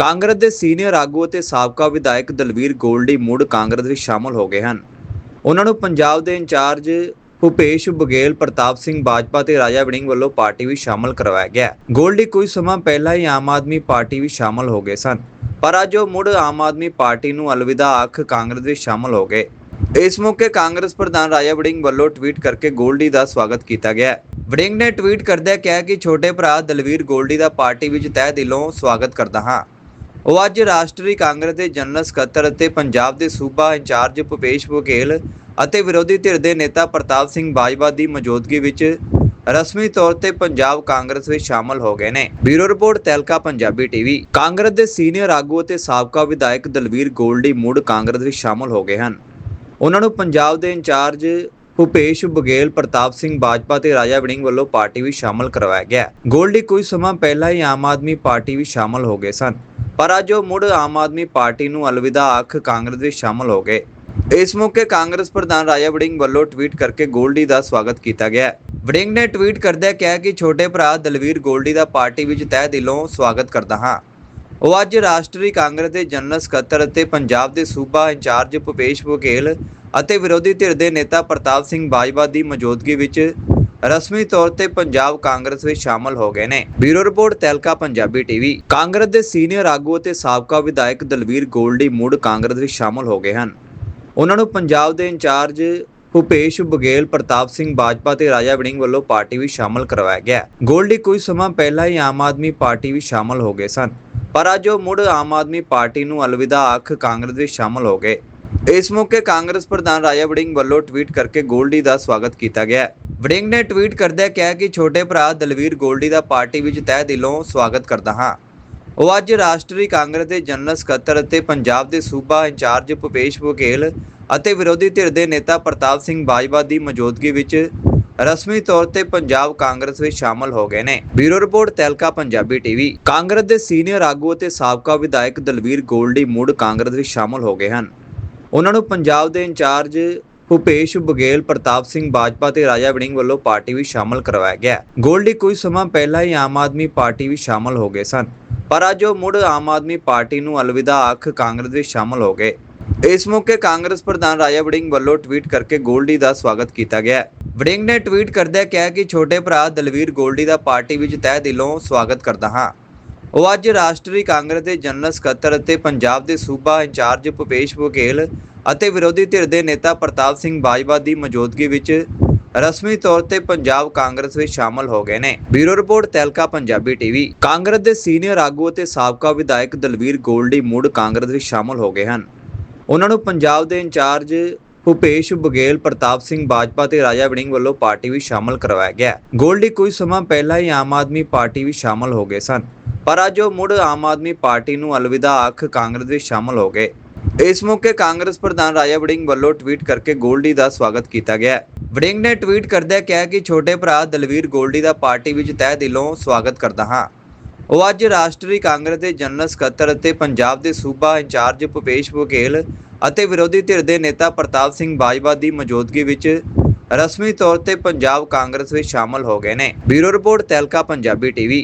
ਕਾਂਗਰਸ ਦੇ ਸੀਨੀਅਰ ਆਗੂ ਅਤੇ ਸਾਬਕਾ ਵਿਧਾਇਕ ਦਲਵੀਰ ਗੋਲਡੀ ਮੁੜ ਕਾਂਗਰਸ ਵਿੱਚ ਸ਼ਾਮਲ ਹੋ ਗਏ ਹਨ। ਉਹਨਾਂ ਨੂੰ ਪੰਜਾਬ ਦੇ ਇੰਚਾਰਜ ਭੁਪੇਸ਼ ਬਗੇਲ ਪ੍ਰਤਾਪ ਸਿੰਘ ਬਾਜਪਾ ਤੇ ਰਾਜਾ ਵੜਿੰਗ ਵੱਲੋਂ ਪਾਰਟੀ ਵਿੱਚ ਸ਼ਾਮਲ ਕਰਵਾਇਆ ਗਿਆ। ਗੋਲਡੀ ਕੁਝ ਸਮਾਂ ਪਹਿਲਾਂ ਹੀ ਆਮ ਆਦਮੀ ਪਾਰਟੀ ਵਿੱਚ ਸ਼ਾਮਲ ਹੋ ਗਏ ਸਨ, ਪਰ ਅੱਜ ਉਹ ਮੁੜ ਆਮ ਆਦਮੀ ਪਾਰਟੀ ਨੂੰ ਅਲਵਿਦਾ ਆਖ ਕਾਂਗਰਸ ਵਿੱਚ ਸ਼ਾਮਲ ਹੋ ਗਏ। ਇਸ ਮੌਕੇ ਕਾਂਗਰਸ ਪ੍ਰਧਾਨ ਰਾਜਾ ਵੜਿੰਗ ਵੱਲੋਂ ਟਵੀਟ ਕਰਕੇ ਗੋਲਡੀ ਦਾ ਸਵਾਗਤ ਕੀਤਾ ਗਿਆ। ਵੜਿੰਗ ਨੇ ਟਵੀਟ ਕਰਦਿਆਂ ਕਿਹਾ ਕਿ ਛੋਟੇ ਭਰਾ ਦਲਵੀਰ ਗੋਲਡੀ ਦਾ ਪਾਰਟੀ ਵਿੱਚ ਤਹਿ ਦਿਲੋਂ ਸਵਾਗਤ ਕਰਦਾ ਹਾਂ। ਉਹ ਅੱਜ ਰਾਸ਼ਟਰੀ ਕਾਂਗਰਸ ਦੇ ਜਨਰਲ ਸਕੱਤਰ ਅਤੇ ਪੰਜਾਬ ਦੇ ਸੂਬਾ ਇੰਚਾਰਜ ਭੁਪੇਸ਼ ਬਘੇਲ ਅਤੇ ਵਿਰੋਧੀ ਧਿਰ ਦੇ ਨੇਤਾ ਪ੍ਰਤਾਪ ਸਿੰਘ ਬਾਜਵਾ ਦੀ ਮੌਜੂਦਗੀ ਵਿੱਚ ਰਸਮੀ ਤੌਰ ਤੇ ਪੰਜਾਬ ਕਾਂਗਰਸ ਵਿੱਚ ਸ਼ਾਮਲ ਹੋ ਗਏ ਨੇ। ਬਿਊਰੋ ਰਿਪੋਰਟ, ਤੈਲਕਾ, ਪੰਜਾਬੀ ਟੀਵੀ। ਕਾਂਗਰਸ ਦੇ ਸੀਨੀਅਰ ਆਗੂ ਅਤੇ ਸਾਬਕਾ ਵਿਧਾਇਕ ਦਲਵੀਰ ਗੋਲਡੀ ਮੁੜ ਕਾਂਗਰਸ ਵਿੱਚ ਸ਼ਾਮਲ ਹੋ ਗਏ ਹਨ। ਉਹਨਾਂ ਨੂੰ ਪੰਜਾਬ ਦੇ ਇੰਚਾਰਜ ਭੁਪੇਸ਼ ਬਘੇਲ ਪ੍ਰਤਾਪ ਸਿੰਘ ਬਾਜਪਾ ਤੇ ਰਾਜਾ ਵੜਿੰਗ ਵੱਲੋਂ ਪਾਰਟੀ ਵਿੱਚ ਸ਼ਾਮਲ ਕਰਵਾਇਆ ਗਿਆ। ਗੋਲਡੀ ਕੁਝ ਸਮਾਂ ਪਹਿਲਾਂ ਹੀ ਆਮ ਆਦਮੀ ਪਾਰਟੀ ਵਿੱਚ ਸ਼ਾਮਲ ਹੋ ਗਏ ਸਨ। ਪਰ ਅੱਜ ਉਹ ਮੁੜ ਆਮ ਆਦਮੀ ਪਾਰਟੀ ਨੂੰ ਅਲਵਿਦਾ ਆਖ ਕਾਂਗਰਸ ਵਿੱਚ ਸ਼ਾਮਲ ਹੋ ਗਏ। ਇਸ ਮੌਕੇ ਕਾਂਗਰਸ ਪ੍ਰਧਾਨ ਰਾਜਾ ਵੜਿੰਗ ਵੱਲੋਂ ਟਵੀਟ ਕਰਕੇ ਗੋਲਡੀ ਦਾ ਸਵਾਗਤ ਕੀਤਾ ਗਿਆ ਵੜਿੰਗ ਨੇ ਟਵੀਟ ਕਰਦਿਆਂ ਕਿਹਾ ਕਿ ਛੋਟੇ ਭਰਾ ਦਲਵੀਰ ਗੋਲਡੀ ਦਾ ਪਾਰਟੀ ਵਿੱਚ ਤਹਿ ਦਿਲੋਂ ਸਵਾਗਤ ਕਰਦਾ ਹਾਂ। ਉਹ ਅੱਜ ਰਾਸ਼ਟਰੀ ਕਾਂਗਰਸ ਦੇ ਜਨਰਲ ਸਕੱਤਰ ਅਤੇ ਪੰਜਾਬ ਦੇ ਸੂਬਾ ਇੰਚਾਰਜ ਭੁਪੇਸ਼ ਬਘੇਲ ਅਤੇ ਵਿਰੋਧੀ ਧਿਰ ਦੇ ਨੇਤਾ ਪ੍ਰਤਾਪ ਸਿੰਘ ਬਾਜਵਾ ਦੀ ਮੌਜੂਦਗੀ ਵਿੱਚ ਰਸਮੀ ਤੌਰ ਤੇ ਪੰਜਾਬ ਕਾਂਗਰਸ ਵਿੱਚ ਸ਼ਾਮਲ ਹੋ ਗਏ ਨੇ। ਬਿਊਰੋ ਰਿਪੋਰਟ ਤੈਲਕਾ ਪੰਜਾਬੀ ਟੀਵੀ। ਕਾਂਗਰਸ ਦੇ ਸੀਨੀਅਰ ਆਗੂ ਅਤੇ ਸਾਬਕਾ ਵਿਧਾਇਕ ਦਲਵੀਰ ਗੋਲਡੀ ਮੁੜ ਕਾਂਗਰਸ ਵਿੱਚ ਸ਼ਾਮਲ ਹੋ ਗਏ ਹਨ। ਉਹਨਾਂ ਨੂੰ ਪੰਜਾਬ ਦੇ ਇੰਚਾਰਜ ਭੁਪੇਸ਼ ਬਘੇਲ, ਪ੍ਰਤਾਪ ਸਿੰਘ ਬਾਜਪਾ ਤੇ ਰਾਜਾ ਵੜਿੰਗ ਵੱਲੋਂ ਪਾਰਟੀ ਵਿੱਚ ਸ਼ਾਮਲ ਕਰਵਾਇਆ ਗਿਆ। ਗੋਲਡੀ ਕੁਝ ਸਮਾਂ ਪਹਿਲਾਂ ਹੀ ਆਮ ਆਦਮੀ ਪਾਰਟੀ ਵਿੱਚ ਸ਼ਾਮਲ ਹੋ ਗਏ ਸਨ, ਪਰ ਅੱਜ ਉਹ ਮੁੜ ਆਮ ਆਦਮੀ ਪਾਰਟੀ ਨੂੰ ਅਲਵਿਦਾ ਆਖ ਕਾਂਗਰਸ ਵਿੱਚ ਸ਼ਾਮਲ ਹੋ ਗਏ। ਇਸ ਮੌਕੇ ਕਾਂਗਰਸ ਪ੍ਰਧਾਨ ਰਾਜਾ ਵੜਿੰਗ ਵੱਲੋਂ ਟਵੀਟ ਕਰਕੇ ਗੋਲਡੀ ਦਾ ਸਵਾਗਤ ਕੀਤਾ ਗਿਆ। ਵੜਿੰਗ ਨੇ ਟਵੀਟ ਕਰਦਿਆਂ ਕਿਹਾ ਕਿ ਛੋਟੇ ਭਰਾ ਦਲਵੀਰ ਗੋਲਡੀ ਦਾ ਪਾਰਟੀ ਵਿੱਚ ਤਹਿ ਦਿਲੋਂ ਸਵਾਗਤ ਕਰਦਾ ਹਾਂ। ਉਹ ਅੱਜ ਰਾਸ਼ਟਰੀ ਕਾਂਗਰਸ ਦੇ ਜਨਰਲ ਸਕੱਤਰ ਅਤੇ ਪੰਜਾਬ ਦੇ ਸੂਬਾ ਇੰਚਾਰਜ ਭੁਪੇਸ਼ ਬਘੇਲ ਅਤੇ ਵਿਰੋਧੀ ਧਿਰ ਦੇ ਨੇਤਾ ਪ੍ਰਤਾਪ ਸਿੰਘ ਬਾਜਵਾ ਦੀ ਮੌਜੂਦਗੀ ਵਿੱਚ ਰਸਮੀ ਤੌਰ ਤੇ ਪੰਜਾਬ ਕਾਂਗਰਸ ਵਿੱਚ ਸ਼ਾਮਲ ਹੋ ਗਏ ਨੇ। ਬਿਊਰੋ ਰਿਪੋਰਟ, ਤੈਲਕਾ, ਪੰਜਾਬੀ ਟੀਵੀ। ਕਾਂਗਰਸ ਦੇ ਸੀਨੀਅਰ ਆਗੂ ਅਤੇ ਸਾਬਕਾ ਵਿਧਾਇਕ ਦਲਵੀਰ ਗੋਲਡੀ ਮੁੜ ਕਾਂਗਰਸ ਵਿੱਚ ਸ਼ਾਮਲ ਹੋ ਗਏ ਹਨ। ਉਹਨਾਂ ਨੂੰ ਪੰਜਾਬ ਦੇ ਇੰਚਾਰਜ ਭੁਪੇਸ਼ ਬਘੇਲ ਪ੍ਰਤਾਪ ਸਿੰਘ ਬਾਜਪਾ ਤੇ ਰਾਜਾ ਵੜਿੰਗ ਵੱਲੋਂ ਪਾਰਟੀ ਵਿੱਚ ਸ਼ਾਮਲ ਕਰਵਾਇਆ ਗਿਆ। ਗੋਲਡੀ ਕੁਝ ਸਮਾਂ ਪਹਿਲਾਂ ਹੀ ਆਮ ਆਦਮੀ ਪਾਰਟੀ ਵਿੱਚ ਸ਼ਾਮਲ ਹੋ ਗਏ ਸਨ। ਪਰ ਅੱਜ ਉਹ ਮੁੜ ਆਮ ਆਦਮੀ ਪਾਰਟੀ ਨੂੰ ਅਲਵਿਦਾ ਆਖ ਕਾਂਗਰਸ ਵਿੱਚ ਸ਼ਾਮਲ ਹੋ ਗਏ। ਇਸ ਮੌਕੇ ਕਾਂਗਰਸ ਪ੍ਰਧਾਨ ਰਾਜਾ ਵੜਿੰਗ ਵੱਲੋਂ ਟਵੀਟ ਕਰਕੇ ਗੋਲਡੀ ਦਾ ਸਵਾਗਤ ਕੀਤਾ ਗਿਆ। ਵੜਿੰਗ ਨੇ ਟਵੀਟ ਕਰਦਿਆਂ ਕਿਹਾ ਕਿ ਛੋਟੇ ਭਰਾ ਦਲਵੀਰ ਗੋਲਡੀ ਦਾ ਪਾਰਟੀ ਵਿੱਚ ਤਹਿ ਦਿਲੋਂ ਸਵਾਗਤ ਕਰਦਾ ਹਾਂ। ਉਹ ਅੱਜ ਰਾਸ਼ਟਰੀ ਕਾਂਗਰਸ ਦੇ ਜਨਰਲ ਸਕੱਤਰ ਅਤੇ ਪੰਜਾਬ ਦੇ ਸੂਬਾ ਇੰਚਾਰਜ ਭੁਪੇਸ਼ ਬਘੇਲ ਅਤੇ ਵਿਰੋਧੀ ਧਿਰ ਦੇ ਨੇਤਾ ਪ੍ਰਤਾਪ ਸਿੰਘ ਬਾਜਵਾ ਦੀ ਮੌਜੂਦਗੀ ਵਿੱਚ ਰਸਮੀ ਤੌਰ ਤੇ ਪੰਜਾਬ ਕਾਂਗਰਸ ਵਿੱਚ ਸ਼ਾਮਲ ਹੋ ਗਏ ਨੇ। ਬਿਊਰੋ ਰਿਪੋਰਟ, ਤੈਲਕਾ ਪੰਜਾਬੀ ਟੀਵੀ। ਕਾਂਗਰਸ ਦੇ ਸੀਨੀਅਰ ਆਗੂ ਅਤੇ ਸਾਬਕਾ ਵਿਧਾਇਕ ਦਲਵੀਰ ਗੋਲਡੀ ਮੁੜ ਕਾਂਗਰਸ ਵਿੱਚ ਸ਼ਾਮਲ ਹੋ ਗਏ ਹਨ। ਉਹਨਾਂ ਨੂੰ ਪੰਜਾਬ ਦੇ ਇੰਚਾਰਜ ਭੁਪੇਸ਼ ਬਘੇਲ ਪ੍ਰਤਾਪ ਸਿੰਘ ਬਾਜਪਾ ਤੇ ਰਾਜਾ ਵੜਿੰਗ ਵੱਲੋਂ ਪਾਰਟੀ ਵਿੱਚ ਸ਼ਾਮਲ ਕਰਵਾਇਆ ਗਿਆ। ਗੋਲਡੀ ਕੁਝ ਸਮਾਂ ਪਹਿਲਾਂ ਹੀ ਆਮ ਆਦਮੀ ਪਾਰਟੀ ਵਿੱਚ ਸ਼ਾਮਲ ਹੋ ਗਏ ਸਨ, ਪਰ ਅੱਜ ਉਹ ਮੁੜ ਆਮ ਆਦਮੀ ਪਾਰਟੀ ਨੂੰ ਅਲਵਿਦਾ ਆਖ ਕਾਂਗਰਸ ਵਿੱਚ ਸ਼ਾਮਲ ਹੋ ਗਏ। ਇਸ ਮੌਕੇ ਕਾਂਗਰਸ ਪ੍ਰਧਾਨ ਰਾਜਾ ਵੜਿੰਗ ਵੱਲੋਂ ਟਵੀਟ ਕਰਕੇ ਗੋਲਡੀ ਦਾ ਸਵਾਗਤ ਕੀਤਾ ਗਿਆ ਵੜਿੰਗ ਨੇ ਟਵੀਟ ਕਰਦਿਆਂ ਕਿਹਾ ਕਿ ਛੋਟੇ ਭਰਾ ਦਲਵੀਰ ਗੋਲਡੀ ਦਾ ਪਾਰਟੀ ਵਿੱਚ ਤਹਿ ਦਿਲੋਂ ਸਵਾਗਤ ਕਰਦਾ ਹਾਂ। ਉਹ ਅੱਜ ਰਾਸ਼ਟਰੀ ਕਾਂਗਰਸ ਦੇ ਜਨਰਲ ਸਕੱਤਰ ਅਤੇ ਪੰਜਾਬ ਦੇ ਸੂਬਾ ਇੰਚਾਰਜ ਭੁਪੇਸ਼ ਬਘੇਲ ਅਤੇ ਵਿਰੋਧੀ ਧਿਰ ਦੇ ਨੇਤਾ ਪ੍ਰਤਾਪ ਸਿੰਘ ਬਾਜਵਾ ਦੀ ਮੌਜੂਦਗੀ ਵਿੱਚ ਰਸਮੀ ਤੌਰ ਤੇ ਪੰਜਾਬ ਕਾਂਗਰਸ ਵਿੱਚ ਸ਼ਾਮਲ ਹੋ ਗਏ ਨੇ। ਬਿਊਰੋ ਰਿਪੋਰਟ ਤੈਲਕਾ ਪੰਜਾਬੀ ਟੀਵੀ।